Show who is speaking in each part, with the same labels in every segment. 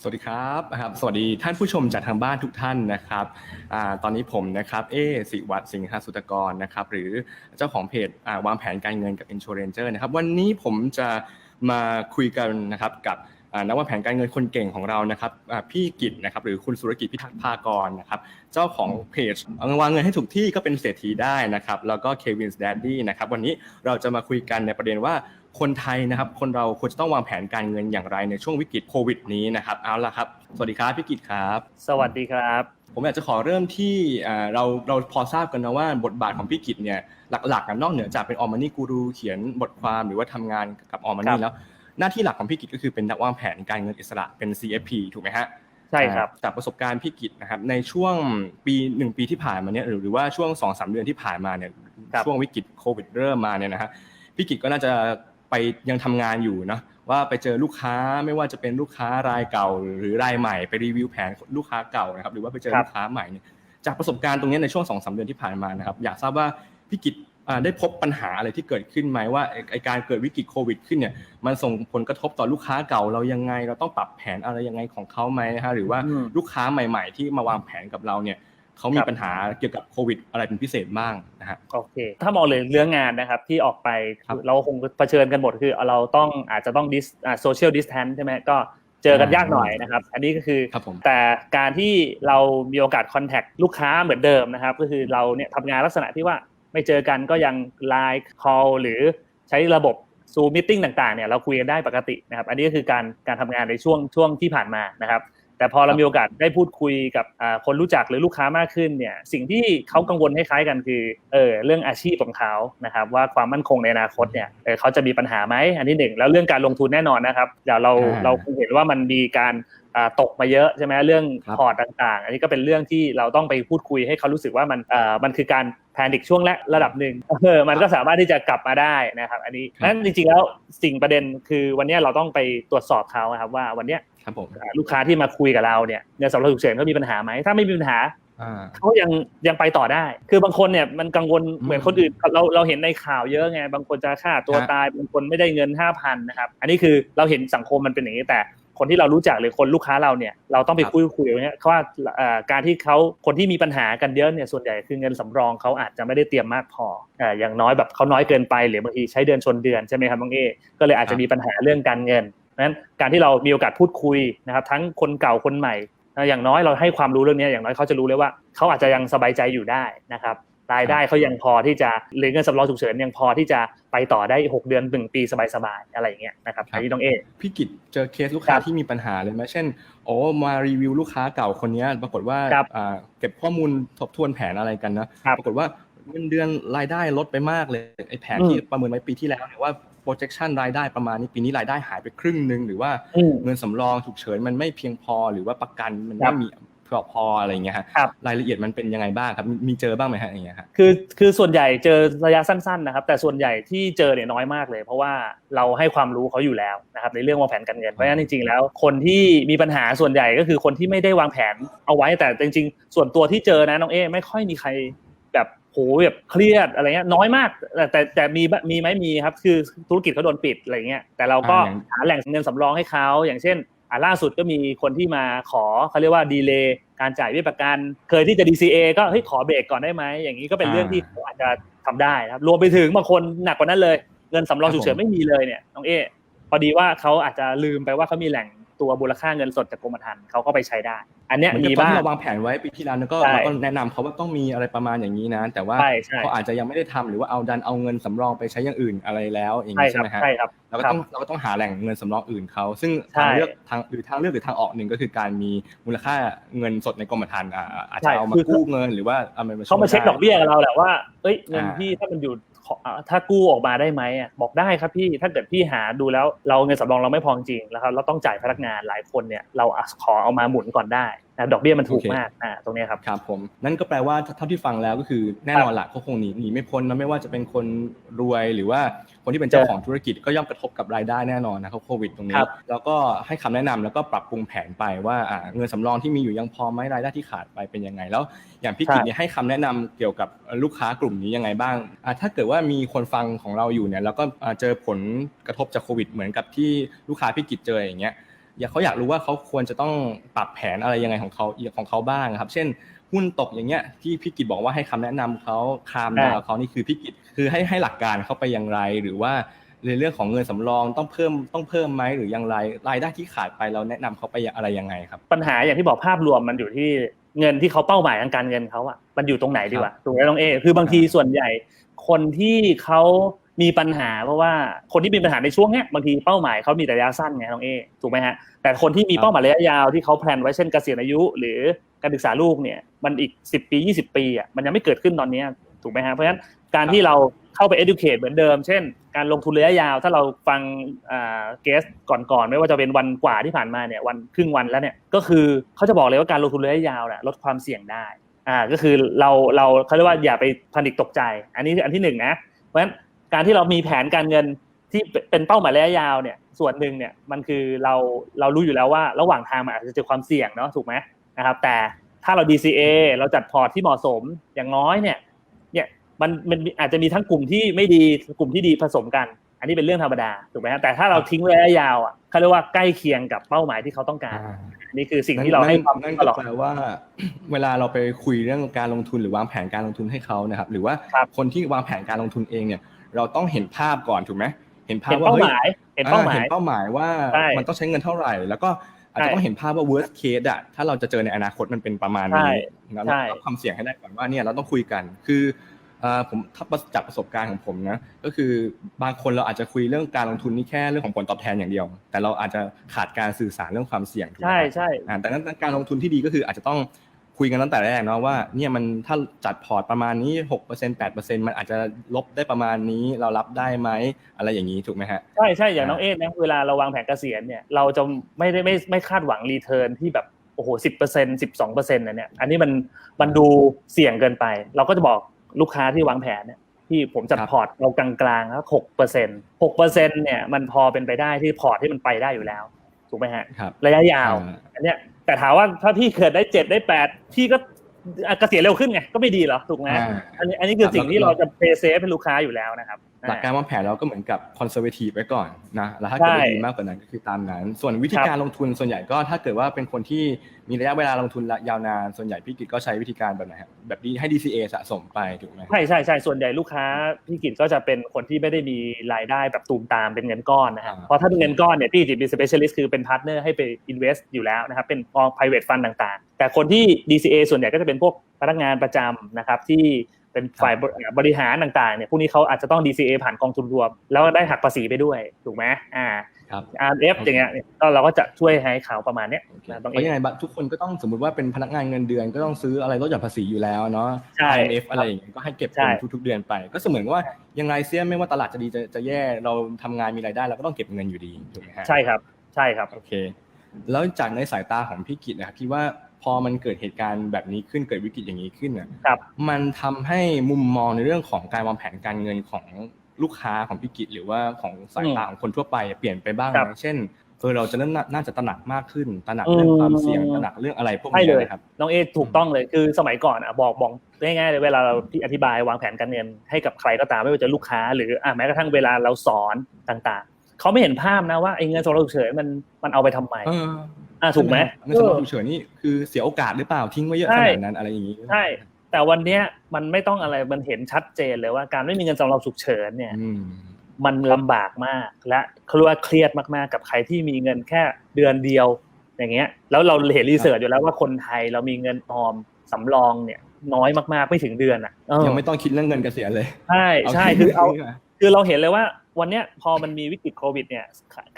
Speaker 1: สวัสดีครับนะครับ สวัสดีท่านผู้ชมจากทางบ้านทุกท่านนะครับอาตอนนี้ผมนะครับ เอสิวัตรสิงหสุตกรนะครับ หรือเจ้าของเพจอ่าวางแผนการเงินกับ Insuranger นะครับ วันนี้ผมจะมาคุยกันนะครับกับ นักวางแผนการเงินคนเก่งของเรานะครับอ่าพี่กิจนะครับหรือคุณสุรกิจพิทักษ์ภากรนะครับเจ้าของเพจวางเงินให้ถูกที่ก็เป็นเศรษฐีได้นะครับแล้วก็ Kevin's Daddy นะครับวันนี้เราจะมาคุยกันในประเด็นว่าคนไทยนะครับคนเราควรจะต้องวางแผนการเงินอย่างไรในช่วงวิกฤตโควิดนี้นะครับเอาละครับสวัสดีครับพี่กิจครับ
Speaker 2: สวัสดีครับ
Speaker 1: ผมอยากจะขอเริ่มที่อ่าเราเราพอทราบกันนะว่าบทบาทของพี่กิจเนี่ยหลักๆอะนอกเหนือจากเป็นออมานี่กูรูเขียนบทความหรือว่าทำงานกับออมา
Speaker 2: ครั
Speaker 1: นี่
Speaker 2: บ
Speaker 1: แล้ว หน้าที่หลักของพี่กิจก็คือเป็นนักวางแผนการเงินอิสระเป็น CFP ถูกไหมฮะ
Speaker 2: ใช่ครับ
Speaker 1: อ่าจากประสบการณ์พี่กิจนะครับในช่วงปีหนึ่งปีที่ผ่านมาเนี่ยหรือหรือว่าช่วงสองสามเดือนที่ผ่านมาเนี่ย
Speaker 2: ครับ
Speaker 1: ช่วงวิกฤตโควิดเริ่มมาเนี่ยนะฮะพี่กิจก็น่าจะไปยังทำงานอยู่นะว่าไปเจอลูกค้าไม่ว่าจะเป็นลูกค้ารายเก่า หรือรายใหม่ไปรีวิวแผนลูกค้าเก่านะครับหรือว่าไปเจอ
Speaker 2: ครับ
Speaker 1: ลูกค้าใหม่เนี่ยจากประสบการณ์ตรงนี้ในช่วงสองสามเดือนที่ผ่านมานะครับอยากทราบว่าพี่กิจอ่า ได้พบปัญหาอะไรที่เกิดขึ้นไหมว่าไอ้ไอการเกิดวิกฤตโควิด ขึ้นเนี่ยมันส่งผลกระทบต่อลูกค้าเก่าเรายังไง เราต้องปรับแผนอะไรยังไงของเขาไหมนะฮะหรือว่า
Speaker 2: อืม
Speaker 1: ลูกค้าใหม่ ๆ ที่มาวางแผนกับเราเนี่ยเขามี
Speaker 2: ครับ
Speaker 1: ปัญหาเกี่ยวกับโควิด อะไรเป็นพิเศษบ้างนะฮะ
Speaker 2: โอเคถ้ามองเลยเรื่องงานนะครับที่ออกไป
Speaker 1: ครับ
Speaker 2: เราคงเผชิญกันหมดคือเราต้องอาจจะต้องดิสโซเชียลดิสแทนใช่ไหมก็เจอกันยากหน่อยนะครับ อันนี้ก็คือ
Speaker 1: ครับผม
Speaker 2: แต่การที่เรามีโอกาสคอนแทคลูกค้าเหมือนเดิมนะครับ ก็คือเราเนี่ยทำงานลักษณะที่ว่า ไม่เจอกันก็ยังไลน์คอลหรือใช้ระบบซูมมิ팅ต่างๆเนี่ยเราคุยกันได้ปกตินะครับ อันนี้ก็คือการการทำงานในช่วงช่วงที่ผ่านมานะครับ แต่พอเรามีโอกาสได้พูดคุยกับอ่าคนรู้จักหรือลูกค้ามากขึ้นเนี่ยสิ่งที่เขากังวลคล้ายๆกันคือเออเรื่องอาชีพของเขานะครับว่าความมั่นคงในอนาคตเนี่ยเออเขาจะมีปัญหาไหมอันที่หนึ่งแล้วเรื่องการลงทุนแน่นอนนะครับเดี๋ยวเรา
Speaker 1: อ่า
Speaker 2: เราคงเห็นว่ามันมีการอ่าตกมาเยอะใช่ไหมเรื่อง
Speaker 1: ครับ
Speaker 2: พอร์ตต่างๆ อันนี้ก็เป็นเรื่องที่เราต้องไปพูดคุยให้เขารู้สึกว่ามันเอ่อมันคือการแพนิคช่วงและระดับหนึ่งเออมันก็สามารถที่จะกลับมาได้นะครับ อันนี้นั้นจริงๆแล้วสิ่งประเด็นคือวันเนี้ยเราต้องไปตรวจสอบเขานะครับว่าวันเนี้ย
Speaker 1: ครับผม
Speaker 2: อ่าลูกค้าที่มาคุยกับเราเนี่ยเงินสำรองฉุกเฉินเขามีปัญหาไหมถ้าไม่มีปัญหา
Speaker 1: อ่า
Speaker 2: เขายังยังไปต่อได้ คือบางคนเนี่ยมันกังวล
Speaker 1: อืม
Speaker 2: เหมือนคนอื่นเราเราเห็นในข่าวเยอะไงบางคนจะฆ่าตัว
Speaker 1: ฮะ
Speaker 2: ตายบางคนไม่ได้เงินห้าพันนะครับอันนี้คือเราเห็นสังคมมันเป็นอย่างนี้แต่คนที่เรารู้จักหรือคนลูกค้าเราเนี่ยเราต้องไปคุยคุยอย่างเงี้ยว่าเอ่อการที่เขาคนที่มีปัญหากันเยอะเนี่ยส่วนใหญ่คือเงินสำรองเขาอาจจะไม่ได้เตรียมมากพอเอ่ออย่างน้อยแบบเขาน้อยเกินไปหรือบางทีใช้เดือนชนเดือนใช่ไหมครับน้องเอก็เลยอาจจะมีปัญหาเรื่องการเงิน เพราะฉะนั้นการที่เรามีโอกาสพูดคุยนะครับ ทั้งคนเก่าคนใหม่นะอย่างน้อยเราให้ความรู้เรื่องนี้อย่างน้อยเขาจะรู้เลยว่าเขาอาจจะยังสบายใจอยู่ได้นะครับรายได้เขายังพอที่จะหรือเงินสำรองฉุกเฉินยังพอที่จะไปต่อได้ 6 เดือน 1 ปีสบายๆอะไรอย่างเงี้ยนะครับ
Speaker 1: ครับ
Speaker 2: อันนี้ต้องเอ
Speaker 1: พี่กิจเจอเคสลูกค้า
Speaker 2: ครับ
Speaker 1: ที่มีปัญหาเลยไหมเช่นโอ้มารีวิวลูกค้าเก่าคนเนี้ยปรากฏว่า
Speaker 2: ครับ
Speaker 1: อ่าเก็บข้อมูลทบทวนแผนอะไรกันนะครับปรากฏว่าเงินเดือนรายได้ลดไปมากเลยไอ้แผน
Speaker 2: อืม
Speaker 1: ที่ประเมินไว้ปีที่แล้วเนี่ยว่า projection รายได้ประมาณนี้ปีนี้รายได้หายไปครึ่งหนึ่งหรือว่า
Speaker 2: อืม
Speaker 1: เงินสำรองฉุกเฉินมันไม่เพียงพอหรือว่าประกันมัน
Speaker 2: ครั
Speaker 1: ไม่
Speaker 2: บ
Speaker 1: มีพอพออะไรอย่างเงี้ยฮะ
Speaker 2: ครับ
Speaker 1: รายละเอียดมันเป็นยังไงบ้างครับมีมีเจอบ้างไหมฮะอย่างเงี้ยฮะ
Speaker 2: คือคือส่วนใหญ่เจอระยะสั้นๆนะครับแต่ส่วนใหญ่ที่เจอเนี่ยน้อยมากเลย เพราะว่าเราให้ความรู้เขาอยู่แล้วนะครับในเรื่องวางแผนการเงินเพราะฉะนั้นจริงๆแล้ว คนที่มีปัญหาส่วนใหญ่ก็คือคนที่ไม่ได้วางแผนเอาไว้แต่จริง ๆ ส่วนตัวที่เจอนะน้องเอไม่ค่อยมีใครแบบ โหแบบเครียดอะไรเงี้ยน้อยมากแต่แต่แต่มีมีไหมมีครับ คือธุรกิจเขาโดนปิดอะไรเงี้ยแต่เราก็
Speaker 1: อ่าอย่าง
Speaker 2: หาแหล่งเงินสำรองให้เขาอย่างเช่นอ่าล่าสุดก็มีคนที่มาขอเขาเรียกว่าดีเลย์การจ่ายเบี้ยประกัน เคยที่จะ DCA ก็เฮ้ยขอเบรกก่อนได้ไหมอย่างนี้ก็เป็นเรื่องที่เขาอาจจะทำได้นะครับรวมไปถึงบางคนหนักกว่านั้นเลย เงินสำรองฉุกเฉินไม่มีเลยเนี่ยน้องเอพอดีว่าเขาอาจจะลืมไปว่าเขามีแหล่ง ตัวมูลค่าเงินสดจากกรมธรรม์เขาก็ไปใช้ได้ อันเนี้ย
Speaker 1: เหมือนกับ
Speaker 2: มี
Speaker 1: ตอน
Speaker 2: บ้าง
Speaker 1: ที่เราวางแผนไว้ปีที่แล้วเนี่ยก็
Speaker 2: ใช่
Speaker 1: เราก็แนะนำเขาว่าต้องมีอะไรประมาณอย่างนี้นะ แต่ว่า
Speaker 2: ใช่ใช่
Speaker 1: เขาอาจจะยังไม่ได้ทำหรือว่าเอาดันเอาเงินสำรองไปใช้อย่างอื่นอะไรแล้วอย่าง
Speaker 2: ใช่
Speaker 1: นี้
Speaker 2: ค
Speaker 1: ใช่
Speaker 2: รับ
Speaker 1: ไหมฮะ
Speaker 2: ใช่ครับ
Speaker 1: เราก็
Speaker 2: ครับ
Speaker 1: ต้องเราก็ต้องหาแหล่งเงินสำรองอื่นเขาซึ่ง
Speaker 2: ใช่
Speaker 1: ทางเลือกทางหรือทางเลือกหรือทางออกหนึ่งก็คือการมีมูลค่าเงินสดในกรมธรรม์อ่าอาจ
Speaker 2: ใช่
Speaker 1: จะเอามา
Speaker 2: คือ
Speaker 1: กู้เงินหรือว่าเอามา
Speaker 2: เขามาเช็คดอกเบี้ย
Speaker 1: ได้
Speaker 2: กับเราแหละว่าเอ้ยเงิน
Speaker 1: อ่า
Speaker 2: พี่ถ้ามันอยู่ขออ่า ถ้ากู้ออกมาได้ไหมอะบอกได้ครับพี่ถ้าเกิดพี่หาดูแล้วเราเงินสำรองเราไม่พอจริงแล้วครับเราต้องจ่ายพนักงานหลายคนเนี่ยเราขอเอามาหมุนก่อนได้ นะดอกเบี้ยมันถูกมากอ่าตรงเนี้ยครับ
Speaker 1: ครับผมนั่นก็แปลว่าเท่าที่ฟังแล้วก็คือแน่นอนละเขาคงหนีหนีไม่พ้นนะไม่ว่าจะเป็นคนรวยหรือว่าคนที่เป็นเจ้าของธุรกิจก็ย่อมกระทบกับรายได้แน่นอนนะครับโควิดตรงนี้
Speaker 2: ครับ
Speaker 1: แล้วก็ให้คำแนะนำแล้วก็ปรับปรุงแผนไปว่าอ่าเงินสำรองที่มีอยู่ยังพอไหมรายได้ที่ขาดไปเป็นยังไง แล้วอย่างพี่กิจเนี่ยให้คำแนะนำเกี่ยวกับลูกค้ากลุ่มนี้ยังไงบ้างอ่าถ้าเกิดว่ามีคนฟังของเราอยู่เนี่ยแล้วก็อ่าเจอผลกระทบจากโควิดเหมือนกับที่ลูกค้าพี่กิจเจออย่างเงี้ย อยากเขาอยากรู้ว่าเขาควรจะต้องปรับแผนอะไรยังไงของเขาของเขาบ้างครับ เช่นหุ้นตกอย่างเงี้ยที่พี่กิจบอกว่าให้คำแนะนำเขาคามดาวเขานี่คือพี่กิจคือให้ให้หลักการเขาไปอย่างไร หรือว่าในเรื่องของเงินสำรองต้องเพิ่มต้องเพิ่มไหมหรืออย่างไรรายได้ที่ขาดไปเราแนะนำเขาไปอะไรยังไงครับ
Speaker 2: ปัญหาอย่างที่บอกภาพรวมมันอยู่ที่เงินที่เขาเป้าหมายทางการเงินเขาอะมันอยู่ตรงไหนดีวะถูกไหมน้องเอคือบางทีส่วนใหญ่ คนที่เขา มีปัญหาเพราะว่าคนที่มีปัญหาในช่วงเนี้ยบางทีเป้าหมายเขามีระยะสั้นไงน้องเอถูกไหมฮะแต่คนที่มีเป้าหมายระยะยาวที่เขาแพลนไว้เช่นเกษียณอายุ หรือการศึกษาลูกเนี่ยมันอีก 10 ปี 20 ปีอะมันยังไม่เกิดขึ้นตอนนี้ถูกไหมฮะเพราะฉะนั้นการที่เราเข้าไป educate เหมือนเดิม เช่น การลงทุนระยะยาว ถ้าเราฟังเกสก่อนๆ ไม่ว่าจะเป็นวันกว่าที่ผ่านมาเนี่ยวันครึ่งวันแล้วเนี่ยก็คือเขาจะบอกเลยว่าการลงทุนระยะยาวเนี่ยลดความเสี่ยงได้อ่าก็คือเราเราเขาเรียกว่าอย่าไปพนิกตกใจ อันนี้อันที่หนึ่งนะเพราะฉะนั้น การที่เรามีแผนการเงินที่เป็นเป้าหมายระยะยาวเนี่ย ส่วนหนึ่งเนี่ยมันคือเราเรารู้อยู่แล้วว่า ระหว่างทางมันอาจจะเจอความเสี่ยงเนาะถูกไหมนะครับ แต่ถ้าเรา DCA เราจัดพอร์ตที่เหมาะสมอย่างน้อยเนี่ยเนี่ยมันมันอาจจะมีทั้งกลุ่มที่ไม่ดีกลุ่มที่ดีผสมกัน อันนี้เป็นเรื่องธรรมดาถูกไหมฮะแต่ถ้าเราทิ้งระยะยาวอะเขาเรียกว่าใกล้เคียงกับเป้าหมายที่เขาต้องการอันนี่คือสิ่งที่เราให้ความ
Speaker 1: นั่น
Speaker 2: ต
Speaker 1: ก็
Speaker 2: ลอด
Speaker 1: แปลว่า เวลาเราไปคุยเรื่องการลงทุนหรือวางแผนการลงทุนให้เขานะครับ หรือว่า
Speaker 2: ครับ
Speaker 1: คนที่วางแผนการลงทุนเองเนี่ย เราต้องเห็นภาพก่อนถูกไหมเห็นภาพ
Speaker 2: เห็น
Speaker 1: ว่า
Speaker 2: เป้า
Speaker 1: เฮ้
Speaker 2: ห
Speaker 1: ย
Speaker 2: มายเห็นเป้าหมาย
Speaker 1: เห็นเป้าหมายว่า
Speaker 2: ใช่
Speaker 1: มันต้องใช้เงินเท่าไหร่ แล้วก็อาจ
Speaker 2: ใช่
Speaker 1: จะต้องเห็นภาพว่า worst case อะถ้าเราจะเจอในอนาคตมันเป็นประมาณ
Speaker 2: ใช่
Speaker 1: นี้แล้ว
Speaker 2: ใช่
Speaker 1: เรารับความเสี่ยงให้ได้ก่อนว่าเนี่ยเราต้องคุยกันคือเอ่อผมถ้าจากประสบการณ์ของผมนะก็คือบางคนเราอาจจะคุยเรื่องการลงทุนนี่แค่เรื่องของผลตอบแทนอย่างเดียว แต่เราอาจจะขาดการสื่อสารเรื่องความเสี่ยงถูกไหม
Speaker 2: ใช่
Speaker 1: ครับ
Speaker 2: ใช่
Speaker 1: อ่าแต่นั้นการลงทุนที่ดีก็คืออาจจะต้อง คุยกันตั้งแต่แรกเนาะว่าเนี่ยมันถ้าจัดพอร์ตประมาณนี้6% 8%มันอาจจะลบได้ประมาณนี้เรารับได้ไหมอะไรอย่างนี้ถูกไหมฮะ
Speaker 2: ใช่ใช่อย่างน้องเอ๊นะเวลาเราวางแผนเกษียณเนี่ยเราจะไม่ได้ไม่ไม่คาดหวังรีเทิร์นที่แบบโอ้โหสิบเปอร์เซ็นสิบสองเปอร์เซ็นต์นะเนี่ยอันนี้มันมันดูเสี่ยงเกินไป เราก็จะบอกลูกค้าที่วางแผนเนี่ยที่ผมจัด
Speaker 1: ครับ
Speaker 2: พอร์ตเรากลางๆแล้วหกเปอร์เซ็นหกเปอร์เซ็นเนี่ยมันพอเป็นไปได้ที่พอร์ตที่มันไปได้อยู่แล้วถูกไหมฮะ
Speaker 1: ครับ
Speaker 2: ระยะยาว
Speaker 1: อ่า
Speaker 2: อันเนี้ย แต่ถามว่าถ้าพี่เกิดได้เจ็ดได้แปดพี่ก็อะเกษียณเร็วขึ้นไงก็ไม่ดีเหรอถูกไหม
Speaker 1: อ่า
Speaker 2: อันนี้อันนี้คือ
Speaker 1: ครับ
Speaker 2: สิ่งที่
Speaker 1: แล้ว
Speaker 2: เราจะเพย์เซฟให้ลูกค้าอยู่แล้วนะครับ
Speaker 1: หลักการวางแผนเราก็เหมือนกับคอนเซอร์เวทีฟไว้ก่อนนะแล้วถ้า
Speaker 2: ใช่
Speaker 1: เกิดได้ดีมากกว่านั้นก็คือตามนั้น ส่วนวิธี
Speaker 2: ครับ
Speaker 1: การลงทุนส่วนใหญ่ก็ถ้าเกิดว่าเป็นคนที่มีระยะเวลาลงทุนยาวนาน ส่วนใหญ่พี่กิจก็ใช้วิธีการแบบไหนครับแบบนี้ให้ DCA สะสมไปถูกไหม
Speaker 2: ใช่ใช่ใช่ส่วนใหญ่ลูกค้าพี่กิจก็จะเป็นคนที่ไม่ได้มีรายได้แบบตูมตามเป็นเงินก้อนนะฮะ
Speaker 1: อ่า
Speaker 2: เพราะถ้าเป็นเงินก้อนเนี่ยพี่กิจมี specialist คือเป็นพาร์ทเนอร์ให้ไป invest อยู่แล้วนะครับเป็นกอง private fund ต่างๆ แต่คนที่ DCA ส่วนใหญ่ก็จะเป็นพวกพนักงานประจำนะครับที่ เป็นฝ่ายบริบริหารต่างๆเนี่ยพวกนี้เขาอาจจะต้อง DCA ผ่านกองทุนรวม แล้วได้หักภาษีไปด้วยถูกไหมอ่า
Speaker 1: ครับ
Speaker 2: RF อย่างเงี้ยก็เราก็จะช่วยให้เขาประมาณเนี้ย
Speaker 1: โอเค
Speaker 2: นะต้อง
Speaker 1: เพราะยังไงบะทุกคนก็ต้องสมมติว่าเป็นพนักงานเงินเดือนก็ต้องซื้ออะไรลดหย่อนภาษีอยู่แล้วเนาะ
Speaker 2: ใช่
Speaker 1: IMF อะไรอย่างเงี้ยก็ให้เก็บ
Speaker 2: ใช่
Speaker 1: เป็นทุก ๆ เดือนไป ก็เสมือนว่ายังไงเสียไม่ว่าตลาดจะดีจะจะแย่เราทำงานมีรายได้เราก็ต้องเก็บเงินอยู่ดีถูกไหมฮะ
Speaker 2: ใช่ครับใช่ครับ
Speaker 1: โอเค แล้วจากในสายตาของพี่กิจนะครับพี่ว่า พอมันเกิดเหตุการณ์แบบนี้ขึ้นเกิดวิกฤตอย่างนี้ขึ้นน่ะ
Speaker 2: ครับ
Speaker 1: มันทำให้มุมมองในเรื่องของการวางแผนการเงินของลูกค้าของพี่กิจหรือว่าของสายตาของคนทั่วไปเปลี่ยนไปบ้าง
Speaker 2: ครั
Speaker 1: ไห
Speaker 2: บ
Speaker 1: มเช่นเออเราจะเริ่มน่าน่าจะตระหนักมากขึ้นตระหนักเรื่องความเสี่ยง
Speaker 2: อืม
Speaker 1: ตระหนักเรื่องอะไรพวก
Speaker 2: ใช่
Speaker 1: นี้
Speaker 2: เลย
Speaker 1: นะครับ
Speaker 2: น้องเอถูกต้องเลยคือสมัยก่อนอะบอกบอกง่ายๆเลยเวลาเราที่อธิบายวางแผนการเงินให้กับใครก็ตามไม่ว่าจะลูกค้า หรืออะแม้กระทั่งเวลาเราสอนต่างๆเขาไม่เห็นภาพนะว่าไอ้เงินสำรองฉุกเฉินมันมันเอาไปทำไม
Speaker 1: เออ
Speaker 2: อะถูกไหม
Speaker 1: เงินสำรองฉุกเฉินนี่คือเสียโอกาสหรือเปล่าทิ้งไว้เยอะ
Speaker 2: ใช่
Speaker 1: ขนาดนั้นอะไรอย่างนี้
Speaker 2: ใช่แต่วันเนี้ยมันไม่ต้องอะไรมันเห็นชัดเจนเลยว่าการไม่มีเงินสำรองฉุกเฉินเนี่ย
Speaker 1: อืม
Speaker 2: มันลำบากมากและเขาเรียกว่าเครียดมากๆกับใครที่มีเงินแค่เดือนเดียว อย่างเงี้ย แล้วเราเห็นรีเสิร์ชอยู่แล้วว่าคนไทยเรามีเงินออมสำรองเนี่ยน้อยมากๆไม่ถึงเดือนอะเออ
Speaker 1: ยังไม่ต้องคิดเรื่องเงินเกษียณเลย
Speaker 2: ใช่ใช่
Speaker 1: แคื
Speaker 2: อเอา
Speaker 1: นี้ก่น
Speaker 2: คือเราเห็นเลยว่าวันเนี้ยพอมันมีวิกฤตโควิดเนี่ย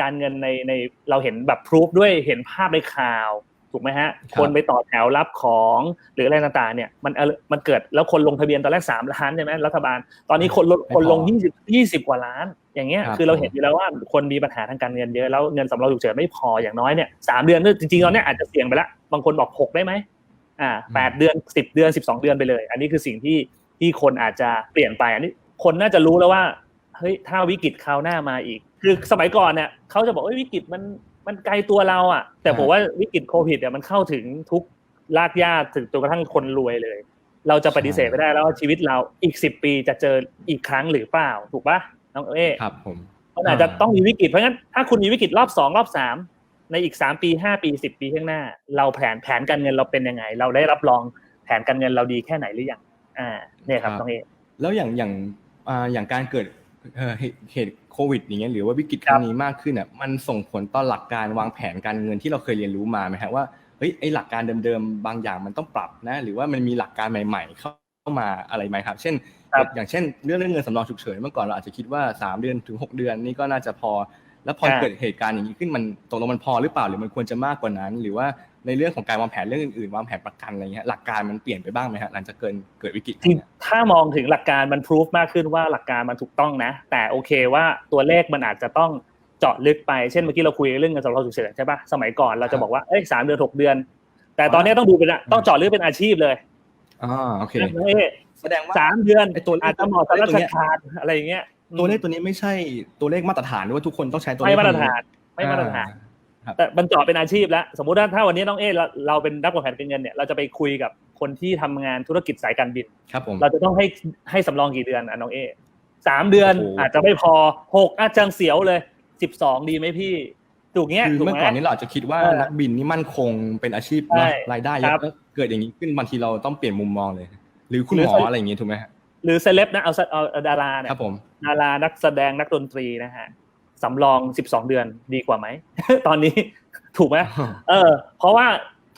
Speaker 2: การเงินในในเราเห็นแบบพรูฟด้วยเห็นภาพในข่าวถูกไหมฮะ
Speaker 1: ครับ
Speaker 2: คนไปต่อแถวรับของหรืออะไรต่างๆเนี่ยมันเอ่อมันเกิดแล้วคนลงทะเบียนตอนแรกสามล้านใช่ไหมรัฐบาล ตอนนี้คนลงคนลงยี่สิบยี่สิบกว่าล้าน อย่างเงี้ย
Speaker 1: ครับ
Speaker 2: คือเราเห็นอยู่แล้วว่าคนมีปัญหาทางการเงินเยอะแล้วเงินสำรองฉุกเฉินไม่พออย่างน้อยเนี่ยสามเดือนก็จริงๆตอนเนี้ยอาจจะเสี่ยงไปละบางคนบอกหกได้ไหมอ่าแปดเดือนสิบเดือนสิบสองเดือนไปเลย อันนี้คือสิ่งที่ที่คนอาจจะเปลี่ยนไปอันนี้คนน่าจะรู้แล้วว่า เฮ้ยถ้าวิกฤตคราวหน้ามาอีก คือสมัยก่อนเนี่ยเขาจะบอกเอ้ยวิกฤตมันมันไกลตัวเราอะ แต่ผมว่าวิกฤตโควิดเนี่ยมันเข้าถึงทุกลากย่าถึงจนกระทั่งคนรวยเลย เราจะปฏิเสธไม่ได้แล้วว่าชีวิตเราอีกสิบปีจะเจออีกครั้งหรือเปล่า ถูกปะน้องเอ๊
Speaker 1: ครับผม
Speaker 2: มันอาจจะต้องมีวิกฤตเพราะงั้นถ้าคุณมีวิกฤตรอบสองรอบสามในอีกสามปีห้าปีสิบปีข้างหน้า เราแผนแผนการเงินเราเป็นยังไง เราได้รับรองแผนการเงินเราดีแค่ไหนหรือยังอ่าเนี่ยครับ
Speaker 1: ครับ
Speaker 2: น้องเอ
Speaker 1: แล้วอย่างอย่างอ่าอย่างการเกิด เอ่อเหตุเหตุโควิดอย่างเงี้ยหรือว่าวิกฤตครั้งนี้มากขึ้นอะมันส่งผลต่อหลักการวางแผนการเงินที่เราเคยเรียนรู้มาไหมฮะว่าเฮ้ยไอหลักการเดิมๆบางอย่างมันต้องปรับนะ หรือว่ามันมีหลักการใหม่ ๆ เข้ามาอะไรไหมครับ เช่น
Speaker 2: ครับ
Speaker 1: อย่างเช่น เรื่องเรื่องเงินสำรองฉุกเฉินเมื่อก่อนเราอาจจะคิดว่า 3 เดือนถึง 6 เดือนนี่ก็น่าจะพอ แล้วพอเกิดเหตุการณ์อย่างนี้ขึ้นมันตกลงมันพอหรือเปล่าหรือมันควรจะมากกว่านั้น หรือว่าในเรื่องของการวางแผนเรื่องอื่นๆวางแผนประกันอะไรเงี้ยหลักการมันเปลี่ยนไปบ้างไหมฮะหลังจากเกิดเกิดวิกฤต
Speaker 2: จริงถ้ามองถึงหลักการมันพิสูจมากขึ้นว่าหลักการมันถูกต้องนะ แต่โอเคว่าตัวเลขมันอาจจะต้องเจาะลึกไปเช่นเมื่อกี้เราคุยเรื่องเงินสำรองฉุกเฉินใช่ปะสมัยก่อนเราจะบอกว่าเอ้ยสามเดือนหกเดือน แต่ตอนนี้ต้องดูเป็นอะต้องเจาะลึกเป็นอาชีพเลย
Speaker 1: อ่าโอเค
Speaker 2: เอ้ย
Speaker 1: แสดงว่า
Speaker 2: สามเดือน
Speaker 1: ไอ้ตัวเลข
Speaker 2: อาจจะเหมาะกับ
Speaker 1: ตัว
Speaker 2: รา
Speaker 1: เลข
Speaker 2: ช
Speaker 1: ตัวเนี้ย
Speaker 2: การอะไรอย่างเงี้ย
Speaker 1: ตัวเลขตัวนี้ไม่ใช่ตัวเลขมาตรฐานหรือว่าทุกคนต้องใช้ตัวเล
Speaker 2: ไม่
Speaker 1: ข
Speaker 2: มาตร
Speaker 1: นี้
Speaker 2: ฐานไม่มาตรฐาน
Speaker 1: อ่ครับ
Speaker 2: แต่มันเจาะเป็นอาชีพแล้ว สมมุติว่าถ้าวันนี้น้องเอเราเราเป็นนักวางแผนการเงินเนี่ยเราจะไปคุยกับคนที่ทำงานธุรกิจสายการบิน
Speaker 1: ครับผม
Speaker 2: เราจะต้องให้ให้สำรองกี่เดือนอะน้องเอสามเดือน
Speaker 1: โอ้โห
Speaker 2: อาจจะไม่พอหกอาจจะเสียวเลยสิบสองดีไหมพี่ถูกเงี้ย
Speaker 1: คือ
Speaker 2: ถูก
Speaker 1: เมื่อ
Speaker 2: ไหม
Speaker 1: ก่อนนี้เราอาจจะคิดว่า
Speaker 2: เออ
Speaker 1: นักบินนี่มั่นคงเป็นอาชีพ
Speaker 2: ใช่
Speaker 1: นะรายได้เย
Speaker 2: ครั
Speaker 1: อะ
Speaker 2: บ
Speaker 1: แล้วเกิดอย่างนี้ขึ้นบางทีเราต้องเปลี่ยนมุมมองเลย หรือคุณ
Speaker 2: หรื
Speaker 1: ห
Speaker 2: อ
Speaker 1: มออะไรอย่างนี้ถูกไหมฮะ
Speaker 2: หรือเซเลบนะเอาเอาเอาดาราเนี่
Speaker 1: ค
Speaker 2: ย
Speaker 1: รับผม
Speaker 2: ดารานักแสดงนักดนตรีนะฮะสำรองสิบสองเดือนดีกว่าไหมตอนนี้ถูกไหมเออ เพราะว่า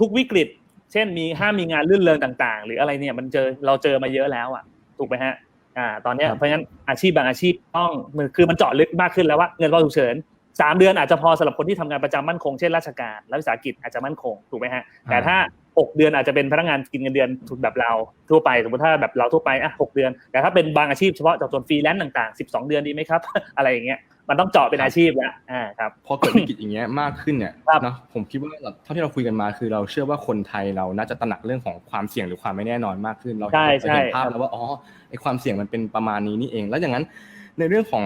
Speaker 2: ทุกวิกฤต เช่นมีห้ามมีงานลื่นเริงต่าง ๆ หรืออะไรเนี่ยมันเจอเราเจอมาเยอะแล้วอะ ถูกไหมฮะ อ่า ตอนเนี้ย
Speaker 1: ครับ
Speaker 2: เพราะฉะนั้นอาชีพบางอาชีพต้องมันคือมันเจาะลึกมากขึ้นแล้วว่าเงินรอฉุกเฉินสามเดือนอาจจะพอสำหรับคนที่ทำงานประจำมั่นคงเช่นราชการรัฐวิสาหกิจอาจจะมั่นคงถูกไหมฮะแต่ถ้า หกเดือนอาจจะเป็นพนักงานกินเงินเดือนแบบเราทั่วไปสมมติถ้าแบบเราทั่วไปอะหกเดือน แต่ถ้าเป็นบางอาชีพเฉพาะจากส่วนฟรีแลนซ์ต่างๆสิบสองเดือนดีไหมครับ อะไรอย่างเงี้ยมันต้องเจาะเป็นอาชีพแล้วอ่าครับ
Speaker 1: พอเกิดวิกฤตอย่างเงี้ยมากขึ้นเนี่ย
Speaker 2: ครับ
Speaker 1: เนอะผมคิดว่าเท่าที่เราคุยกันมาคือเราเชื่อว่าคนไทยเราน่าจะตระหนักเรื่องของความเสี่ยงหรือความไม่แน่นอนมากขึ้น เรา
Speaker 2: ใช่
Speaker 1: เห็น
Speaker 2: ใช่
Speaker 1: เห็นภาพแล้วว่าอ๋อไอความเสี่ยงมันเป็นประมาณนี้นี่เอง แล้วอย่างนั้นในเรื่องของ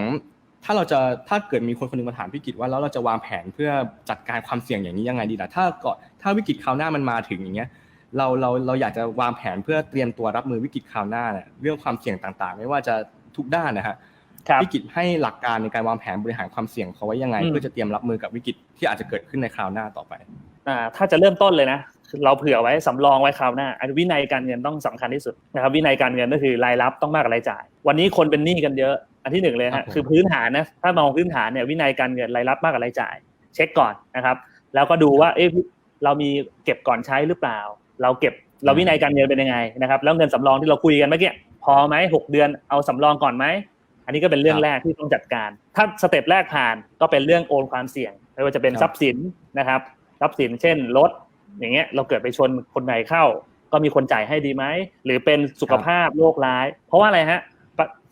Speaker 1: ถ้าเราจะถ้าเกิดมีคนคนหนึงมาถามพี่กิตว่าแล้วเราจะวางแผนเพื่อจัดการความเสี่ยงอย่างนี้ยังไงดีล่ะถ้าก่อนถ้าวิกฤตคราวหน้ามันมาถึงอย่างเงี้ยเราเราเราอยากจะวางแผนเพื่อเตรียมตัวรับมือวิกฤตคราวหน้าเนี่ยเรื่องความเสี่ยงต่างๆ ไม่ว่าจะทุกด้านนะฮะ
Speaker 2: ครับ
Speaker 1: วิกฤตให้หลักการในการวางแผนบริหารความเสี่ยงเขาไว้ยังไง
Speaker 2: อืม
Speaker 1: เพื่อจะเตรียมรับมือกับวิกฤตที่อาจจะเกิดขึ้นในคราวหน้าต่อไป
Speaker 2: อ่าถ้าจะเริ่มต้นเลยนะเราเผื่อไว้สำรองไว้คราวหน้าอันวินัยการเงินต้องสำคัญที่สุดนะครับวินัยการเงินก็คือรายรับต้องมากกว่ารายจ่าย วันนี้คนเป็นหนี้กันเยอะ อันที่หนึ่งเลย
Speaker 1: ครั
Speaker 2: ฮะ
Speaker 1: บผม
Speaker 2: คือพื้นฐานนะถ้ามองพื้นฐานเนี่ยวินัยการเงินรายรับมากกว่ารายจ่าย เช็คก่อนนะครับ แล้วก็ดูว่าเอ๊ะเรามีเก็บก่อนใช้หรือเปล่า เราเก็บเราวินัยการเงินเป็นยังไงนะครับ แล้วเงินสำรองที่เราคุยกันเมื่อกี้พอไหมหกเดือนเอาสำรองก่อนไหมอันนี้ก็เป็นเรื่องแรกที่ต้องจัดการ ถ้าสเต็ปแรกผ่านก็เป็นเรื่องโอนความเสี่ยงไม่ว่าจะเป็น
Speaker 1: ครับ
Speaker 2: ทรัพย์สินนะครับทรัพย์สินเช่นรถอย่างเงี้ยเราเกิดไปชนคนไหนเข้า ก็มีคนจ่ายให้ดีไหมหรือเป็นสุขภาพโรคร้าย เพราะว่าอะไรฮะปะ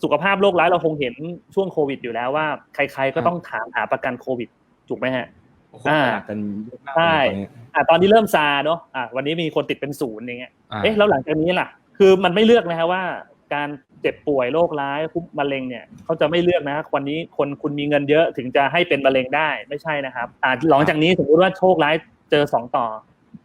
Speaker 2: สุขภาพโรคร้ายเราคงเห็นช่วงโควิดอยู่แล้วว่า ใคร ๆ ก็ต้องถามหาประกันโควิดถูกไหมฮะ
Speaker 1: โอ้โห
Speaker 2: อ่า
Speaker 1: ตลาดกันเยอะมาก
Speaker 2: ใช่
Speaker 1: เลยตอนนี้
Speaker 2: อะตอนนี้เริ่มซาเนาะอะวันนี้มีคนติดเป็นศูนย์อย่างเงี้ย
Speaker 1: อ่า
Speaker 2: เอ๊ะแล้วหลังจากนี้ล่ะ คือมันไม่เลือกนะฮะว่าการเจ็บป่วยโรคร้ายคุมะเร็งเนี่ยเขาจะไม่เลือกนะวันนี้คนคุณมีเงินเยอะถึงจะให้เป็นมะเร็งได้ไม่ใช่นะครับอ่าหลังจากนี้สมมติว่าโชคร้ายเจอสองต่อ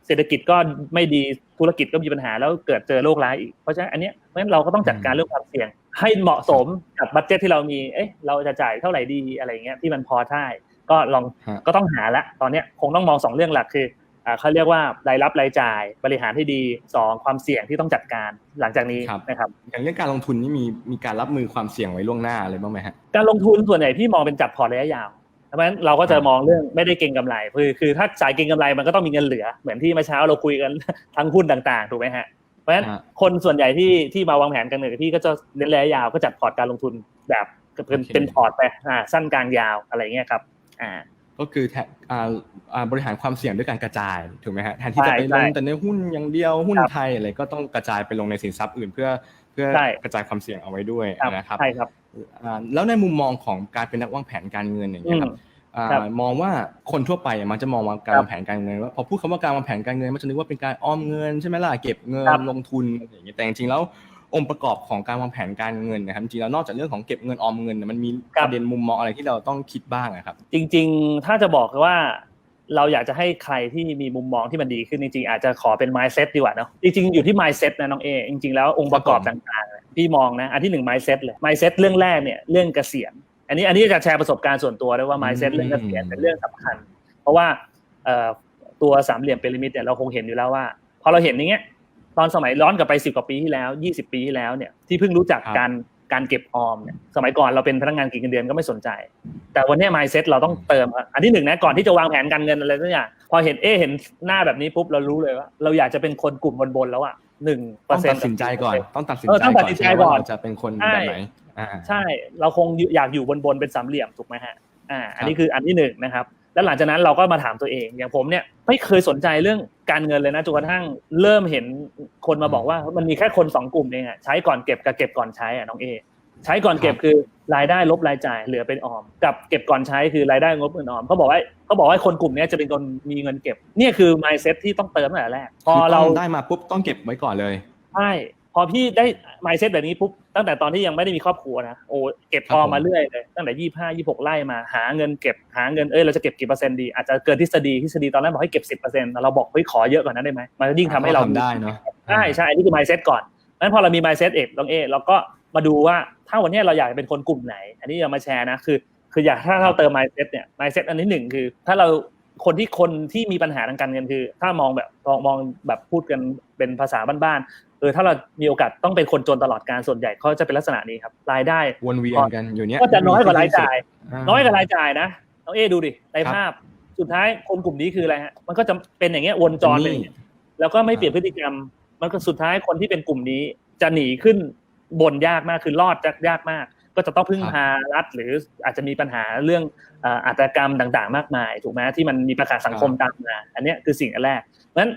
Speaker 2: เศรษฐกิจก็ไม่ดีธุรกิจก็มีปัญหาแล้วเกิดเจอโรคร้ายอีกเพราะฉะนั้นอันเนี้ยเพราะฉะนั้นเราก็ต้องจัดการเรื่องความเสี่ยง ให้เหมาะสมกับบัตเจ็ตที่เรามีเอ๊ะเราจะจ่ายเท่าไหร่ดีอะไรอย่างเงี้ยที่มันพอได้ก็ลอง
Speaker 1: ฮะ
Speaker 2: ก็ต้องหาละตอนเนี้ยคงต้องมองสองเรื่องหลักคืออ่าเขาเรียกว่ารายรับรายจ่ายบริหารให้ดีสองความเสี่ยงที่ต้องจัดการหลังจากนี้
Speaker 1: ครับ
Speaker 2: นะครับ
Speaker 1: อย่างเรื่องการลงทุนนี่มีมีการรับมือความเสี่ยงไว้ล่วงหน้าอะไรบ้างไหมฮะ
Speaker 2: การลงทุนส่วนใหญ่พี่มองเป็นจัดพอร์ตระยะยาว เพราะฉะนั้นเราก็จะ
Speaker 1: ครับ
Speaker 2: มองเรื่องไม่ได้เก็งกำไรคือคือถ้าสายเก็งกำไรมันก็ต้องมีเงินเหลือ เหมือนที่เมื่อเช้าเราคุยกันทั้งหุ้นต่างๆ ถูกไหมฮะเพราะฉะนั้น
Speaker 1: ฮะ
Speaker 2: คนส่วนใหญ่ที่ที่มาวางแผนกันเนี่ยพี่ก็จะเน้นระยะยาวก็จัดพอร์ตการลงทุนแบบเป็น
Speaker 1: โอเค
Speaker 2: เป็นพอร์ตไปอ่าสั้นกลางยาวอะไรเงี้ยครับอ่า
Speaker 1: ก็คือแทนอ่าอ่าบริหารความเสี่ยงด้วยการกระจายถูกไหมฮะแทนที่จะ
Speaker 2: ใช่
Speaker 1: ไปล
Speaker 2: ใช่
Speaker 1: งแต่ในหุ้นอย่างเดียวหุ้น
Speaker 2: ครับ
Speaker 1: ไทยอะไรก็ต้องกระจายไปลงในสินทรัพย์อื่น เพื่อเพื่อ
Speaker 2: ใช่
Speaker 1: กระจายความเสี่ยงเอาไว้ด้วย
Speaker 2: ครับ
Speaker 1: นะครับ
Speaker 2: ใช่ครับ
Speaker 1: อ่าแล้วในมุมมองของการเป็นนักวางแผนการเงินอย่าง
Speaker 2: อื
Speaker 1: เงี้ย
Speaker 2: ม
Speaker 1: ครับอ่า
Speaker 2: ครับ
Speaker 1: มองว่าคนทั่วไปมันจะมองว่าการ
Speaker 2: ครับ
Speaker 1: วางแผนการเงินว่าพอพูดคำว่าการวางแผนการเงินมันจะนึกว่าเป็นการออมเงินใช่ไหมล่ะเก็บเงิน
Speaker 2: ครับ
Speaker 1: ลงทุนอะไรอย่างเงี้ยแต่จริงๆแล้วองค์ประกอบของการวางแผนการเงินนะครับจริงๆแล้วนอกจากเรื่องของเก็บเงินออมเงินเนี่ยมันมีประเด็นมุมมองอะไรที่เราต้องคิดบ้างอะครับ
Speaker 2: จริง ๆ ถ้าจะบอกว่า เราอยากจะให้ใครที่มีมุมมองที่มันดีขึ้นจริงๆอาจจะขอเป็น mindset ดีกว่าเนาะจริงๆอยู่ที่ mindset นะน้องเอจริงๆแล้วองค์ประกอบ
Speaker 1: ครับผม
Speaker 2: ต่างๆเนี่ยพี่มองนะ อันที่หนึ่ง mindset เลย mindset เรื่องแรกเนี่ยเรื่องเกษียณอันนี้อันนี้จะแชร์ประสบการณ์ส่วนตัวด้วยว่า mindset
Speaker 1: อืม
Speaker 2: เรื่องเกษียณเป็นเรื่องสำคัญ เพราะว่าเอ่อตัวสามเหลี่ยมพีระมิดเนี่ยเราคงเห็นอยู่แล้วว่าพอเราเห็นอย่างเงี้ยตอนสมัยย้อนกลับไปสิบกว่าปีที่แล้วยี่สิบปีที่แล้วเนี่ยที่เพิ่งรู้จัก
Speaker 1: ครับ
Speaker 2: การ การเก็บออมเนี่ยสมัยก่อนเราเป็นพนักงานกินเงินเดือนก็ไม่สนใจ แต่วันเนี้ย mindset เราต้องเติมอะอันที่หนึ่งนะก่อนที่จะวางแผนการเงินอะไรสักอย่างพอเห็นเอะเห็นหน้าแบบนี้ปุ๊บเรารู้เลยว่า เราอยากจะเป็นคนกลุ่มบนๆแล้วอะหนึ่งเปอ
Speaker 1: ต้อ
Speaker 2: ร์
Speaker 1: ง
Speaker 2: เซ็น
Speaker 1: ตัด
Speaker 2: ต์
Speaker 1: สินใจก่อน ต้องตัดสิน
Speaker 2: เออ
Speaker 1: ใจ
Speaker 2: ต้องตั
Speaker 1: ก่
Speaker 2: ด
Speaker 1: อน
Speaker 2: สินใจ
Speaker 1: ใช่ไหม
Speaker 2: ก่
Speaker 1: ว่า
Speaker 2: อน
Speaker 1: เราจะเป็นคน
Speaker 2: ใช่
Speaker 1: แบบไหนอ่า
Speaker 2: ใช่เราคงอยากอยู่บนๆเป็นสามเหลี่ยมถูกไหมฮะอ่าอันนี้คืออันที่หนึ่งนะครับ แล้วหลังจากนั้นเราก็มาถามตัวเอง อย่างผมเนี่ยไม่เคยสนใจเรื่องการเงินเลยนะจนกระทั่งเริ่มเห็นคนมาบอกว่า มันมีแค่คนสองกลุ่มเองอะใช้ก่อนเก็บกับเก็บก่อนใช้อะน้องเอใช้ก่อนเก็บคือรายได้ลบรายจ่ายเหลือเป็นออม กับเก็บก่อนใช้คือรายได้งบเงินออมเขาบอกว่าเขาบอกว่าคนกลุ่มเนี้ยจะเป็นคนมีเงินเก็บ เนี่ยคือ mindset ที่ต้องเติมตั้งแต่แรกพอ
Speaker 1: คือ
Speaker 2: เรา
Speaker 1: ต้องได้มาปุ๊บต้องเก็บไว้ก่อนเลย
Speaker 2: ใช่พ อพี่ได้ mindset แบบนี้ปุ๊บตั้งแต่ตอนที่ยังไม่ได้มีครอบครัวนะโอ้เก็บ
Speaker 1: ครับ
Speaker 2: ออม
Speaker 1: ผม
Speaker 2: มาเรื่อยเลยตั้งแต่ยี่ห้ายี่หกไล่มาหาเงินเก็บหาเงินเอ้ยเราจะเก็บกี่เปอร์เซ็นต์ดีอาจจะเกินทฤษฎีทฤษฎีตอนแรกบอกให้เก็บสิบเปอร์เซ็นต์เราบอกเฮ้ยขอเยอะกว่านั้นได้ไหมมันยิ่งทำให้เรา
Speaker 1: ทำได้เนาะ
Speaker 2: ใช่ใช่อันนี้คือ mindset ก่อนงั้นพอเรามี mindset เอกต้องเอเราก็มาดูว่าถ้าวันนี้เราอยากเป็นคนกลุ่มไหน อันนี้จะมาแชร์นะคือ คืออยากถ้าเราเติม mindset เนี่ย mindset อันที่หนึ่งคือ ถ้าเราคนที่คนที่มีปัญหาทางการเงินคือ ถ้ามองแบบมองมองแบบพูดกันเป็นภาษาบ้านๆ เออถ้าเรามีโอกาสต้องเป็นคนจนตลอดการส่วนใหญ่เขาจะเป็นลักษณะนี้ครับรายได้
Speaker 1: วนเวียนกันอยู่เนี้ย
Speaker 2: ก็จะน้อยกว่ารายจ่ายาน้อยกว่ารายจ่ายนะน้องเอดูดิใน
Speaker 1: ครับ
Speaker 2: ภาพ สุดท้ายคนกลุ่มนี้คืออะไรฮะมันก็จะเป็นอย่างเงี้ยวนจร
Speaker 1: เป็นหนี้
Speaker 2: เป็นอย่างเงี้ยแล้วก็ไม่เปลี่ยนพฤติกรรม มันก็สุดท้ายคนที่เป็นกลุ่มนี้จะหนีขึ้นบนยากมากคือรอดจะยากมาก ก็จะต้องพึ่งพารัฐหรืออาจจะมีปัญหาเรื่องเอ่ออาชญากรรมต่างๆ มากมายถูกไหมที่มันมีประกาศสังคมตามมาอันเนี้ยคือสิ่งอันแรกเพราะฉะนั้น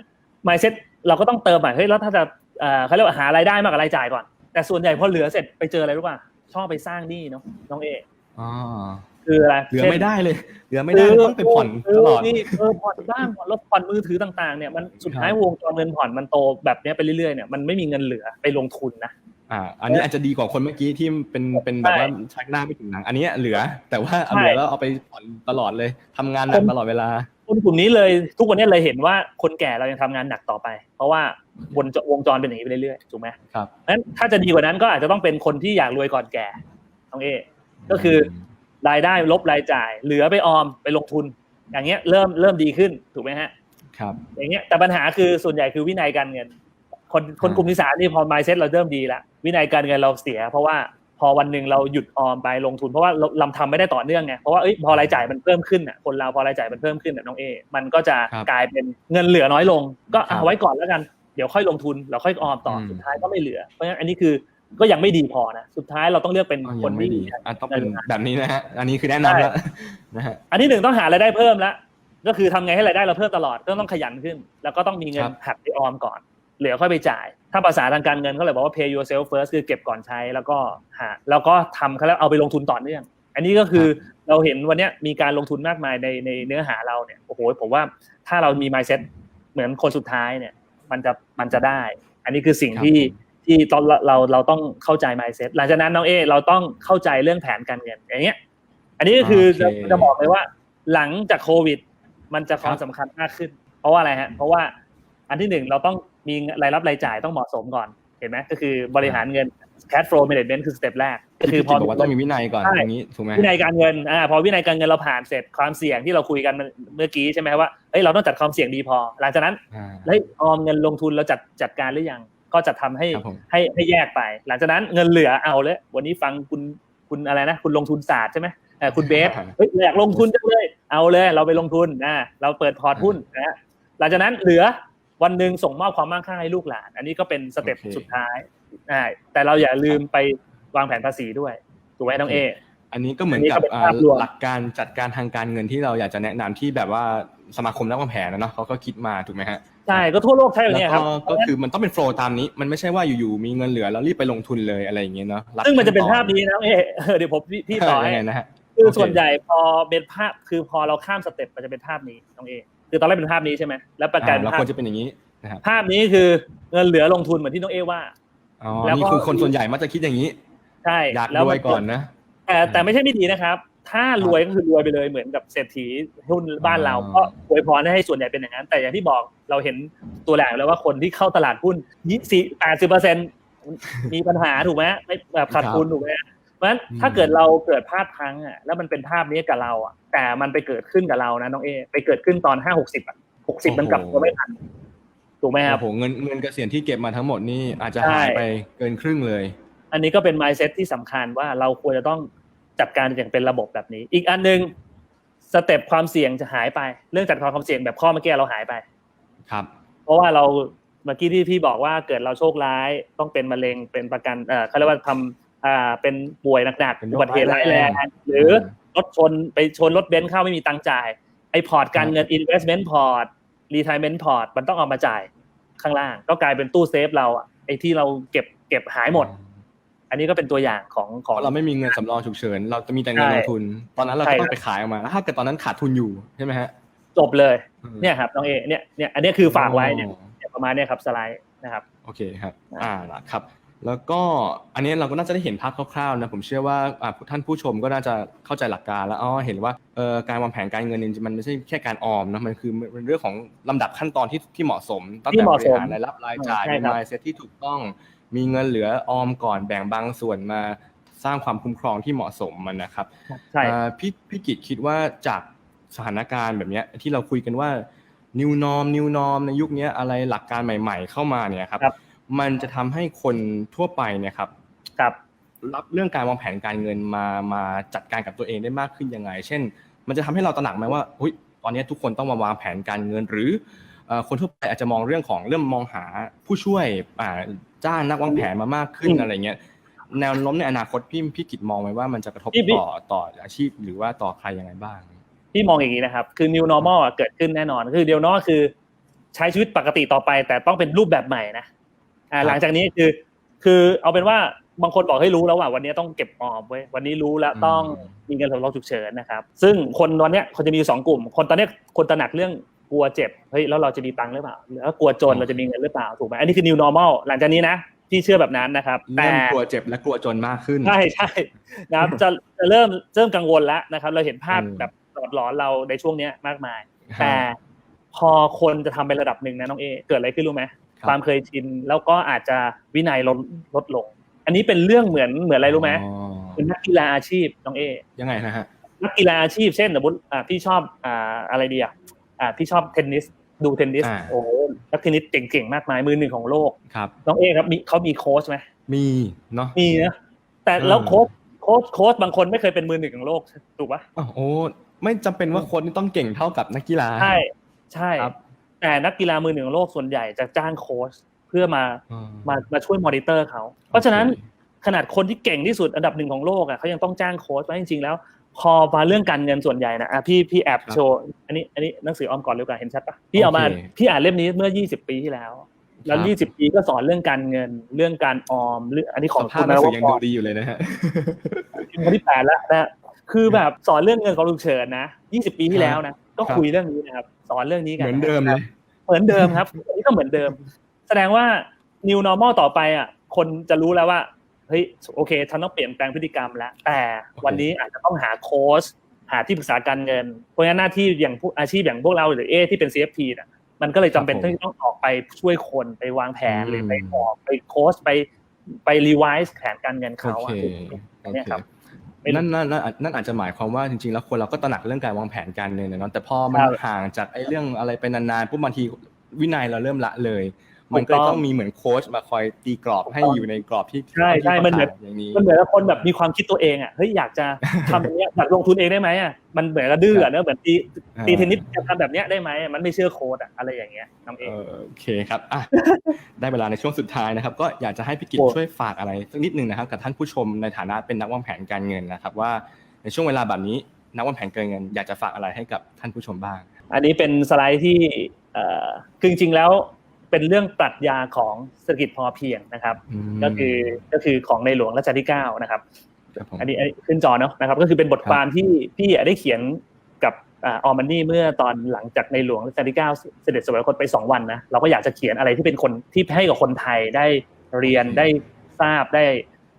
Speaker 2: mindset เราก็ต้องเติมใหม่เฮ้ยแล้วถ้าจะ เอ่อเขาเรียกว่าหารายได้มากกว่ารายจ่ายก่อน แต่ส่วนใหญ่พอเหลือเสร็จไปเจออะไรรู้ป่ะชอบไปสร้างหนี้เนาะน้องเอ
Speaker 1: อ๋อ
Speaker 2: คืออะไร
Speaker 1: เหลือ
Speaker 2: ช่น
Speaker 1: ไม่ได้เลย เหลือไม่ได้ต้องไปผ่อนตลอด
Speaker 2: เนี่เออผ่อนบ้างผ่อนรถผ่อนมือถือต่างๆเนี่ยมันสุดท้ายวงจรเงินผ่อนมันโตแบบเนี้ยไปเรื่อยๆเนี่ยมันไม่มีเงินเหลือไปลงทุนนะ
Speaker 1: อ่า อันนี้อาจจะดีกว่าคนเมื่อกี้ที่เป็นเป็นแบบว่าชักหน้าไม่ถึงหนัง อันเนี้ยเหลือ แต่ว่าเอาเหลือแล้วเอาไปผ่อนตลอดเลยทำงานหนักตลอดเวลา
Speaker 2: คนกลุ่มนี้เลยทุกวันนี้เลยเห็นว่าคนแก่เรายังทำงานหนักต่อไป เพราะว่าวนจวงจรเป็นอย่างนี้ไปเรื่อยๆถูกไหม
Speaker 1: ครับ
Speaker 2: งั้นถ้าจะดีกว่านั้นก็อาจจะต้องเป็นคนที่อยากรวยก่อนแก่น้องเอก็คือรายได้ลบรายจ่าย เหลือไปออมไปลงทุน อย่างเงี้ยเริ่มเริ่มดีขึ้นถูกไหมฮะ
Speaker 1: ครับ
Speaker 2: อย่างเงี้ยแต่ปัญหาคือส่วนใหญ่คือวินัยการเงิน คนคนกลุ่มที่สามนี่พอ mindset เราเริ่มดีละวินัยการเงินเราเสีย เพราะว่า พอวันหนึ่งเราหยุดออมไปลงทุนเพราะว่าเราเราทำไม่ได้ต่อเนื่องไงเพราะว่าเอ้ยพอรายจ่ายมันเพิ่มขึ้นอะคนเราพอรายจ่ายมันเพิ่มขึ้นอะน้องเอมันก็จะ
Speaker 1: ครับ
Speaker 2: กลายเป็นเงินเหลือน้อยลง ก็
Speaker 1: ครับ
Speaker 2: เอาไว้ก่อนแล้วกันเดี๋ยวค่อยลงทุนเราค่อยออมต่ออ
Speaker 1: ม
Speaker 2: สุดท้ายก็ไม่เหลือเพราะฉะนั้นอันนี้คือก็ยังไม่ดีพอนะสุดท้ายเราต้องเลือกเป็น
Speaker 1: อ๋อ
Speaker 2: ค
Speaker 1: ยั
Speaker 2: น
Speaker 1: งไม่
Speaker 2: ที่
Speaker 1: ดีอะต้องเป็นแบบนี้นะฮะอันนี้คือแนะนำแล้วนะฮะ
Speaker 2: อันที่หนึ่งต้องหารายได้เพิ่มแล้วก็คือทำไงให้รายได้เราเพิ่มตลอดก็ต้องขยันขึ้น แล้วก็ต้องมีเงิน
Speaker 1: ครับ
Speaker 2: หักไปออมก่อน เหลือค่อยไปจ่าย ถ้าภาษาทางการเงินเขาเลยบอกว่า pay yourself first คือเก็บก่อนใช้แล้วก็หาแล้วก็ทำเขาแล้วเอาไปลงทุนต่อเนื่อง อันนี้ก็คือเราเห็นวันเนี้ยมีการลงทุนมากมายในในเนื้อหาเราเนี่ยโอ้โหผมว่าถ้าเรามี mindset เหมือนคนสุดท้ายเนี่ย มันจะมันจะได้ อันนี้คือสิ่ง
Speaker 1: ครับ
Speaker 2: ที่
Speaker 1: ผม
Speaker 2: ที่ตอนเราเราเราต้องเข้าใจ mindset หลังจากนั้นน้องเอเราต้องเข้าใจเรื่องแผนการเงินอย่างเงี้ย อันนี้ก็คือจะ
Speaker 1: โอเค
Speaker 2: จะบอกเลยว่า หลังจากโควิด มันจะความ
Speaker 1: ครับ
Speaker 2: สำคัญมากขึ้น เพราะว่าอะไรฮะ เพราะว่าอันที่หนึ่งเราต้อง มีรายรับรายจ่ายต้องเหมาะสมก่อนเห็นไหมก็คือบริหารเงิน cash flow management คือสเต็ปแรกก็คือ
Speaker 1: ที่
Speaker 2: พอ
Speaker 1: บอกว่าต้องมีวินัยก่อน
Speaker 2: ใช่
Speaker 1: อย่างนี้ถูกไหม
Speaker 2: วินัยการเงินอ่าพอวินัยการเงินเราผ่านเสร็จความเสี่ยงที่เราคุยกันเมื่อกี้ใช่ไหมว่าเฮ้ยเราต้องจัดความเสี่ยงดีพอ หลังจากนั้น
Speaker 1: อ่า
Speaker 2: เฮ้ยออมเงินลงทุนเราจัดจัดการหรือยังก็จะทำให้
Speaker 1: ครับผม
Speaker 2: ให้ให้แยกไป หลังจากนั้นเงินเหลือเอาเลยวันนี้ฟังคุณคุณอะไรนะ คุณลงทุนศาสตร์ใช่ไหมเอ่อคุณเบส
Speaker 1: อ่า
Speaker 2: เฮ้ยอยากลงทุนจังเลย เอาเลย เราไปลงทุนนะเราเปิดพอร์ตหุ้นนะฮะหลังจากนั้นเหลือ วันหนึ่งส่งมอบความมั่งคั่งให้ลูกหลาน อันนี้ก็เป็นสเต็ป
Speaker 1: โอเค
Speaker 2: สุดท้ายอ่าแต่เราอย่าลืมไปวางแผนภาษีด้วยถูกไหมน้องเอ
Speaker 1: อันนี้ก็เหมือน
Speaker 2: อันนี้
Speaker 1: กับ
Speaker 2: ก็เป็น
Speaker 1: อ่า
Speaker 2: ภาพรวม
Speaker 1: หลักการจัดการทางการเงินที่เราอยากจะแนะนำที่แบบว่าสมาคมนักวางแผนนะเนาะเขาก็คิดมาถูกไหมฮะ
Speaker 2: ใช่ก็ทั่วโลกใช่แบบ
Speaker 1: แล้ว
Speaker 2: นี้ค
Speaker 1: ก็
Speaker 2: รับ
Speaker 1: ก็คือมันต้องเป็นโฟล์ตามนี้ มันไม่ใช่ว่าอยู่ๆมีเงินเหลือแล้วรีบไปลงทุนเลยอะไรอย่างเงี้ยเนาะรัด
Speaker 2: ซึ่งมันจะเป็น
Speaker 1: ขั้
Speaker 2: ภาพนี้นะน้องเอเออเดี๋ยวผมพี่พี่ต่อให้
Speaker 1: ยังไงนะฮะ
Speaker 2: คือ
Speaker 1: โอเค
Speaker 2: ส่วนใหญ่พอเป็นภาพคือพอเราข้ามสเต็ปมันจะเป็นภาพนี้น้องเอ คือตอนแรกเป็นภาพนี้ใช่ไหมแล้วประกา
Speaker 1: อ่ารเรา
Speaker 2: ภา
Speaker 1: ค
Speaker 2: พ
Speaker 1: วรจะเป็นอย่างนี้นะครับ
Speaker 2: ภาพนี้คือเงินเหลือลงทุนเหมือนที่น้องเอว่า
Speaker 1: อ๋อ
Speaker 2: แล้วก็
Speaker 1: นี่คือคนส่วนใหญ่มักจะคิดอย่างนี้
Speaker 2: ใช่
Speaker 1: อยาก
Speaker 2: แล้ว
Speaker 1: รว
Speaker 2: มั
Speaker 1: ยก่อนนะ
Speaker 2: แต่แต่ไม่ใช่ไม่ดีนะครับ ถ้ารวยก็คือรวยไปเลยเหมือนกับเศรษฐีหุ้นบ้านเรา
Speaker 1: อ๋อ
Speaker 2: ก็อวยพรให้ส่วนใหญ่เป็นอย่างนั้น แต่อย่างที่บอกเราเห็นตัวอย่างแล้วว่าคนที่เข้าตลาดหุ้นยี่สิบแปดสิบเปอร์เซ็นมีปัญหาถูกไหมไม่แบบขาดทุนถูกไหมเพ ราะฉะนั้น
Speaker 1: อืม
Speaker 2: ถ้าเกิดเราเกิดภาพพลังอะแล้วมันเป็นภาพนี้กับเราอะแต่มันไปเกิดขึ้นกับเรานะน้องเอ ไปเกิดขึ้นตอนห้าหกสิบอะหกสิบมันกลับตัวไม่ทันถูกไหมครับ
Speaker 1: โอ้โหเงินเงินเกษียณที่เก็บมาทั้งหมดนี่อาจจะ
Speaker 2: ใช่
Speaker 1: หายไปเกินครึ่งเลย
Speaker 2: อันนี้ก็เป็น mindset ที่สำคัญว่าเราควรจะต้องจัดการอย่างเป็นระบบแบบนี้ อีกอันหนึงสเต็ปความเสี่ยงจะหายไป เรื่องจัดการความเสี่ยงแบบข้อเมื่อกี้เราหายไป
Speaker 1: ครับ
Speaker 2: เพราะว่าเราเมื่อกี้ที่พี่บอกว่าเกิดเราโชคร้ายต้องเป็นมะเร็งเป็นประกันเอ่อเขาเรียกว่าทำ อ่าเป็นป่วยหนัก
Speaker 1: เป็น
Speaker 2: ๆ
Speaker 1: โร
Speaker 2: อุ
Speaker 1: ค
Speaker 2: บัติเหตุร้ายแรง
Speaker 1: ร้ายแรง
Speaker 2: หรือรถชนไปชนรถเบนซ์เข้าไม่มีตังค์จ่ายไอ้พอร์ตการเงิน investment port retirement port มันต้องเอามาจ่ายข้างล่าง ก็กลายเป็นตู้เซฟเราอะไอ้ที่เราเก็บเก็บหายหมด อันนี้ก็เป็นตัวอย่างของข
Speaker 1: เพ
Speaker 2: อง
Speaker 1: ราะเราไม่มีเงินสำรองฉุกเฉิน เราจะมีแต่เงิน
Speaker 2: ใช่
Speaker 1: ลงทุน ตอนนั้นเรา
Speaker 2: ใช่
Speaker 1: ก็ต้องไปขายออกมาแล้วถ้าเกิดตอนนั้นขาดทุนอยู่ใช่ไหมฮะ
Speaker 2: จบเลย
Speaker 1: อืม
Speaker 2: เนี่ยครับน้องเอเนี่ยเนี่ยอันนี้คือฝากไว้เนี่ย
Speaker 1: อ๋อ
Speaker 2: เนี่ยประมาณเนี้ยครับสไลด์นะครับ
Speaker 1: โอเคครับ
Speaker 2: นะ
Speaker 1: อ่าครับ แล้วก็อันนี้เราก็น่าจะได้เห็นภาพคร่าวๆนะผมเชื่อว่าอ่าท่านผู้ชมก็น่าจะเข้าใจหลักการแล้วอ๋อเห็นว่าเอ่อการวางแผนการเงินจริงๆมันไม่ใช่แค่การออมนะมันคือมันเป็นเรื่องของลำดับขั้นตอนที่ที่เหมาะสมตั้ง
Speaker 2: ที่
Speaker 1: แต่
Speaker 2: เห
Speaker 1: บ
Speaker 2: มาะ
Speaker 1: ริ
Speaker 2: สม
Speaker 1: หารรายรับรายจ่าย
Speaker 2: ใช่
Speaker 1: มี
Speaker 2: ครับ
Speaker 1: mindset ที่ถูกต้องมีเงินเหลือออมก่อนแบ่งบางส่วนมาสร้างความคุ้มครองที่เหมาะสมมันนะครับ
Speaker 2: ใช่
Speaker 1: อ่าพี่พี่กิจคิดว่าจากสถานการณ์แบบเนี้ยที่เราคุยกันว่า new norm new norm ในยุคเนี้ยอะไรหลักการใหม่ ๆ เข้ามาเนี่ยครับ
Speaker 2: ครับ
Speaker 1: มันจะทำให้คนทั่วไปเนี่ยครับ
Speaker 2: ครับ
Speaker 1: รับเรื่องการวางแผนการเงินมามาจัดการกับตัวเองได้มากขึ้นยังไง เช่น มันจะทำให้เราตระหนักไหมว่าอุยตอนนี้ทุกคนต้องมาวางแผนการเงิน หรือเอ่อคนทั่วไปอาจจะมองเรื่องของเริ่มมองหาผู้ช่วยอ่าจ้างนักวางแผนมามากขึ้น
Speaker 2: อืม
Speaker 1: อะไรเงี้ยแนวโน้มในอนาคตพี่พี่กิจมองไหมว่ามันจะกระทบ
Speaker 2: พี่พี่
Speaker 1: ต่อต่ออาชีพหรือว่าต่อใครยังไงบ้าง
Speaker 2: พี่มองอย่างนี้นะครับ คือ new normal อะเกิดขึ้นแน่นอน คือ new normal คือ ใช้ชีวิตปกติต่อไป แต่ต้องเป็นรูปแบบใหม่นะ อ่า
Speaker 1: ครับ
Speaker 2: หลังจากนี้คือ คือเอาเป็นว่าบางคนบอกให้รู้แล้วว่าวันนี้ต้องเก็บออมไว้ยวันนี้รู้แล้วต้องมีเงินสำรองฉุกเฉินนะครับ ซึ่งคนวันเนี้ยคนจะมีอยู่สองกลุ่ม คนตอนเนี้ยคนตระหนักเรื่องกลัวเจ็บเฮ้ยแล้วเราจะมีตังค์หรือเปล่าแล้วกลัวจนเราจะมีเงินหรือเปล่าถูกไหมอันนี้คือ new normal หลังจากนี้นะพี่เชื่อแบบนั้นนะครับแต่
Speaker 1: เริ่มกลัวเจ็บและกลัวจนมากขึ้น
Speaker 2: ใช่ใช่นะครับจะจะเริ่มเริ่มกังวลแล้วนะครับ เราเห็นภาพ
Speaker 1: อืม
Speaker 2: แบบหลอดหลอนเราในช่วงเนี้ยมากมาย
Speaker 1: ฮะ
Speaker 2: แต่พอคนจะทำเป็นระดับหนึ่งนะน้องเอเกิดอะไรขึ้นรู้ไหม
Speaker 1: ครับ
Speaker 2: ความเคยชินแล้วก็อาจจะวินัยลดลดลง อันนี้เป็นเรื่องเหมือนเหมือนอะไรรู้ไหม
Speaker 1: อ๋อ
Speaker 2: เป็นนักกีฬาอาชีพน้องเอ
Speaker 1: ยังไงนะฮะ
Speaker 2: นักกีฬาอาชีพเช่นสมมติอ่าพี่ชอบอ่าอะไรดีอะอ่าพี่ชอบเทนนิสดูเทนนิส
Speaker 1: อ่า
Speaker 2: โอ้โหนักเทนนิสเก่งๆมากมายมือหนึ่งของโลก
Speaker 1: ครับ
Speaker 2: น้องเอครับมีเขามีโค้ชไหม
Speaker 1: มีเนาะ
Speaker 2: มีนะแต่
Speaker 1: เออ
Speaker 2: แล้วโค้ชโค้ชโค้ชบางคนไม่เคยเป็นมือหนึ่งของโลกถูกปะ
Speaker 1: อ้าวโอ้ไม่จำเป็นว่าโค้ชนี่ต้องเก่งเท่ากับนักกีฬา
Speaker 2: ใช่ใช่
Speaker 1: ครับ
Speaker 2: แต่นักกีฬามือหนึ่งของโลกส่วนใหญ่จะจ้างโค้ชเพื่อมา
Speaker 1: อื
Speaker 2: มามาช่วยมอนิเตอร์เขาเพราะฉะนั้น
Speaker 1: โอเค
Speaker 2: ขนาดคนที่เก่งที่สุดอันดับหนึ่งของโลกอะเขายังต้องจ้างโค้ชเพราะจริงๆแล้ว พอมาเรื่องการเงินส่วนใหญ่นะอะพี่พี่แอบโชว์อันนี้อันนี้หนังสือออมก่อนเร็วกว่าเห็นชัดปะพี่เอามา
Speaker 1: โอเค
Speaker 2: พี่อ่านเล่มนี้เมื่อ 20 ปีที่แล้ว แล้ว
Speaker 1: ครับ
Speaker 2: 20 ปีก็สอนเรื่องการเงินเรื่องการออมเรื่องอันนี้ข
Speaker 1: ส
Speaker 2: อง
Speaker 1: ภา
Speaker 2: คุ
Speaker 1: พ
Speaker 2: ณ
Speaker 1: หนั
Speaker 2: น
Speaker 1: ง
Speaker 2: ว
Speaker 1: สือยัง
Speaker 2: พ
Speaker 1: ดู
Speaker 2: ร
Speaker 1: ดีอยู่เลยนะฮะ
Speaker 2: คนที่แปดแล้วนะคือแบบสอนเรื่องเงินของลุงเฉินนะ 20 ปีที่แล้วนะก็
Speaker 1: ครับ
Speaker 2: คุยเรื่องนี้นะครับ สอนเรื่องนี้กัน
Speaker 1: เหมือน
Speaker 2: นะ
Speaker 1: เดิมเลย
Speaker 2: เหมือนเดิมครับอันนี้ก็เหมือนเดิม แสดงว่า new normal ต่อไปอะ คนจะรู้แล้วว่าเฮ้ยโอเคฉันต้องเปลี่ยนแปลงพฤติกรรมแล้ว แต่วันนี้อาจจะต้องหาโค้ชหาที่ปรึกษาการเงิน เพราะงั้นหน้าที่อย่างผู้อาชีพอย่างพวกเราหรือเอที่เป็น CFP น่ะมันก็เลยจำเป็น
Speaker 1: ครับผม
Speaker 2: ที่ต้องออกไปช่วยคนไปวางแผน
Speaker 1: อืม
Speaker 2: หรือไปออกไปโค้ชไปไปรีไวซ์แผนการเงิน
Speaker 1: โอ
Speaker 2: เขา
Speaker 1: เค
Speaker 2: อะ
Speaker 1: โอ
Speaker 2: เนี่ย
Speaker 1: เค
Speaker 2: ครับเป็ น
Speaker 1: นั่นนั่นนั่นนั่นอาจจะหมายความว่าจริงๆ แล้วคนเราก็ตระหนักเรื่องการวางแผนการเงินนะเนาะแต่พอมัน
Speaker 2: ครับ
Speaker 1: ห่างจากไอ้เรื่องอะไรไปนานๆปุ๊บบางทีวินัยเราเริ่มละเลย มันก็
Speaker 2: ถูกต้อง
Speaker 1: ต้องมีเหมือนโค้ชมาคอยตีกรอบให้อยู่ในกรอบที่
Speaker 2: ใช่ใช่
Speaker 1: ที่
Speaker 2: มันเหมือน
Speaker 1: อย่างนี้
Speaker 2: มันเหมือนกับคนแบบมีความคิดตัวเองอะเฮ้ยอยากจะทำอย่างเนี้ยอยากลงทุนเองได้ไหมอะมันเหมือนกระดื้ออะเนอะเหมือนตี
Speaker 1: อ่า
Speaker 2: ตีเทนนิสจะทำแบบเนี้ยได้ไหมมันไม่เชื่อโค้ดอะอะไรอย่างเงี้ยน้องเอ
Speaker 1: เองอโอเคครับอะได้เวลาในช่วงสุดท้ายนะครับ ก็อยากจะให้พี่กิจ
Speaker 2: โอ้
Speaker 1: ช่วยฝากอะไรสักนิดหนึ่งนะครับกับท่านผู้ชมในฐานะเป็นนักวางแผนการเงินนะครับว่าในช่วงเวลาแบบนี้นักวางแผนการเงิน อยากจะฝากอะไรให้กับท่านผู้ชมบ้าง
Speaker 2: อันนี้เป็นสไลด์ที่เอ่อคือจริงๆแล้ว เป็นเรื่องปรัชญาของเศรษฐกิจพอเพียงนะครับ
Speaker 1: ม
Speaker 2: ก็คือก็คือของในหลวงรัชกาลที่เก้านะครับ
Speaker 1: ครับผม
Speaker 2: อันนี้อันนี้ขึ้นจอเนาะนะครับ ก็คือเป็นบทความที่พี่ได้เขียนกับออมันนี่เมื่อตอนหลังจากในหลวงรัชกาลที่เก้าเสด็จสวรรคตไปสองวันนะเราก็อยากจะเขียนอะไรที่เป็นคนที่ให้กับคนไทยได้เรียนได้ทราบได้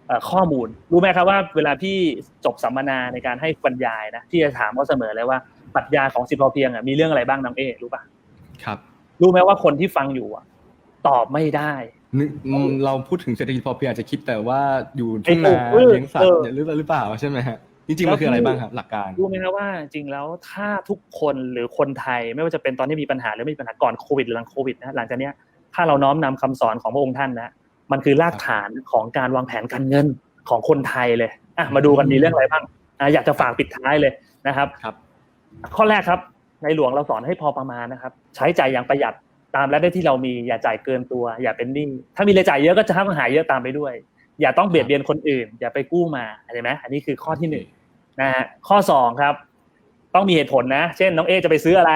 Speaker 2: เอ่อข้อมูล รู้ไหมครับว่าเวลาพี่จบสัมมนาในการให้บรรยายนะพี่จะถามเขาเสมอเลยว่าปรัชญาของสิบพอเพียงอะมีเรื่องอะไรบ้างน้องเอรู้ปะ
Speaker 1: ครับ
Speaker 2: รู้ไหมว่าคนที่ฟังอยู่อะ ตอบไม่ได้
Speaker 1: นึกอืมเราพูดถึงเศรษฐกิจพอเพียงอาจจะคิดแต่ว่าอยู่ทุ่งนา
Speaker 2: ไอ้ปลูกพืช
Speaker 1: เลี้ยงสัตว์
Speaker 2: เออ
Speaker 1: หรือหรือเปล่าใช่ไหมฮะจริงๆมันคืออะไรบ้างครับหลักการ
Speaker 2: รู้ไหมครับว่าจริงแล้วถ้าทุกคนหรือคนไทยไม่ว่าจะเป็นตอนที่มีปัญหาหรือไม่มีปัญหาก่อนโควิดหรือหลังโควิดนะหลังจากเนี้ยถ้าเราน้อมนำคำสอนของพระองค์ท่านนะมันคือรากฐานของการวางแผนการเงินของคนไทยเลยอะมาดูกันมีเรื่องอะไรบ้างอะอยากจะฝากปิดท้ายเลยนะครับ
Speaker 1: ครับ
Speaker 2: ข้อแรกครับ ในหลวงเราสอนให้พอประมาณนะครับ ใช้จ่ายอย่างประหยัดตามและได้ที่เรามีอย่าจ่ายเกินตัว อย่าเป็นหนี้ถ้ามีรายจ่ายเยอะก็จะต้องหาเยอะตามไปด้วย อย่าต้องเบียดเบียนคนอื่น อย่าไปกู้มาเห็นไหมอันนี้คือข้อที่หนึ่งนะฮะข้อสองครับ ต้องมีเหตุผลนะ เช่นน้องเอจะไปซื้ออะไร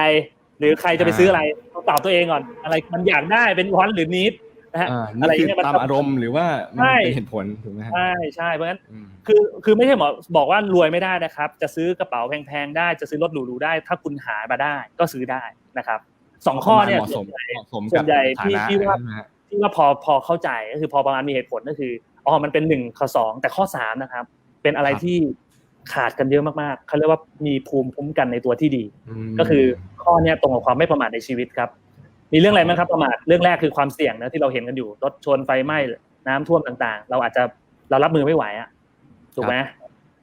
Speaker 2: หรือใครจะไปซื้ออะไรต้องตอบตัวเองก่อน อะไรมันอยากได้เป็นวันหรือนิด นะฮะ
Speaker 1: อ่า
Speaker 2: อะไร
Speaker 1: นี่คือ
Speaker 2: เนี่ยมัน
Speaker 1: ตามอารมณ์หรือว่ามัน
Speaker 2: ใช่
Speaker 1: เป็นเหตุผลถูกไหมฮะ
Speaker 2: ใช่ใช่เพราะฉะนั้น
Speaker 1: อืม
Speaker 2: คือคือไม่ใช่หมอบอกว่ารวยไม่ได้นะครับ จะซื้อกระเป๋าแพงๆได้จะซื้อรถหรูๆได้ ถ้าคุณหามาได้ก็ซื้อได้นะครับสองข้อเนี่ย
Speaker 1: เหมาะสมเหมาะสม
Speaker 2: ส่
Speaker 1: กั
Speaker 2: ว
Speaker 1: บ
Speaker 2: นใหญ่
Speaker 1: ฐา
Speaker 2: ที่
Speaker 1: นะ
Speaker 2: ที่ว่า
Speaker 1: ใช่ไหมฮะ
Speaker 2: ที่ว่าพอพอเข้าใจก็คือพอประมาณมีเหตุผลก็คืออ๋อมันเป็นหนึ่งข้อสองแต่ข้อสามนะครับ เป็นอะไร
Speaker 1: ครับ
Speaker 2: ที่ขาดกันเยอะมากๆเขาเรียกว่ามีภูมิคุ้มกันในตัวที่ดี
Speaker 1: ม
Speaker 2: ก็คือข้อเนี้ยตรงกับความไม่ประมาทในชีวิตครับ มีเรื่องอะไรไหมครับประมาทเรื่องแรกคือความเสี่ยงนะที่เราเห็นกันอยู่รถชนไฟไหม้น้ำท่วมต่างๆ เราอาจจะเรารับมือไม่ไหวอะถูกไหม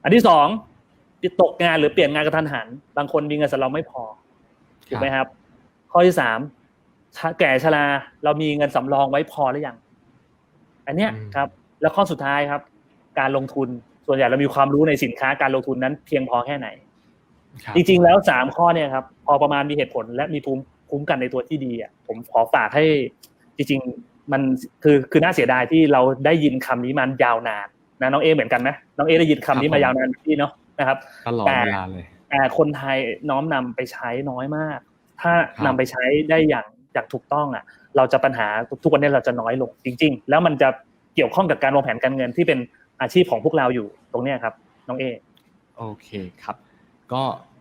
Speaker 2: อันที่สองติดตกงานหรือเปลี่ยนงานกระทันหัน บางคนมีเงินสำรองไม่พอถูกไหมครับ ข้อที่สามชะแก่ชราเรามีเงินสำรองไว้พอหรือยังอันเนี้ย
Speaker 1: อืม
Speaker 2: ครับ แล้วข้อสุดท้ายครับ การลงทุนส่วนใหญ่เรามีความรู้ในสินค้าการลงทุนนั้นเพียงพอแค่ไหน
Speaker 1: ครับ
Speaker 2: จริงๆแล้วสามข้อเนี่ยครับ พอประมาณมีเหตุผลและมีภูมิ คุ้มกันในตัวที่ดีอะผมขอฝากให้จริงๆมันคือคือน่าเสียดายที่เราได้ยินคำนี้มันยาวนานนะน้องเอเหมือนกันไหมน้องเอได้ยินคำนี้มายาวนานพี่เนาะนะครับ
Speaker 1: ตลอด
Speaker 2: แต่
Speaker 1: เวลาเลย
Speaker 2: แต่คนไทยน้อมนำไปใช้น้อยมาก ถ้า
Speaker 1: ครับ
Speaker 2: นำไปใช้ได้อย่างอย่างถูกต้องอะ เราจะปัญหาทุกวันนี้เราจะน้อยลงจริง ๆ แล้วมันจะเกี่ยวข้องกับการวางแผนการเงินที่เป็นอาชีพของพวกเราอยู่ตรงเนี้ยครับ น้องเอ
Speaker 1: โอเคครับ ก็อ่า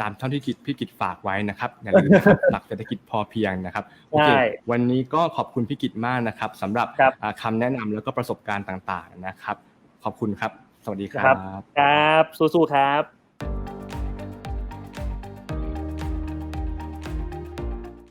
Speaker 1: ตามเท่าที่คิดพี่กิจฝากไว้นะครับอย่าลืมนะครับหลักเศรษฐกิจพอเพียงนะครับโอเค
Speaker 2: ใช่
Speaker 1: วันนี้ก็ขอบคุณพี่กิจมากนะครับสำหรับ
Speaker 2: ครับ
Speaker 1: อ่าคำแนะนำแล้วก็ประสบการณ์ต่างๆนะครับ ขอบคุณครับ สวัสดีค
Speaker 2: ครั
Speaker 1: รับ
Speaker 2: บครับสู้ๆครับ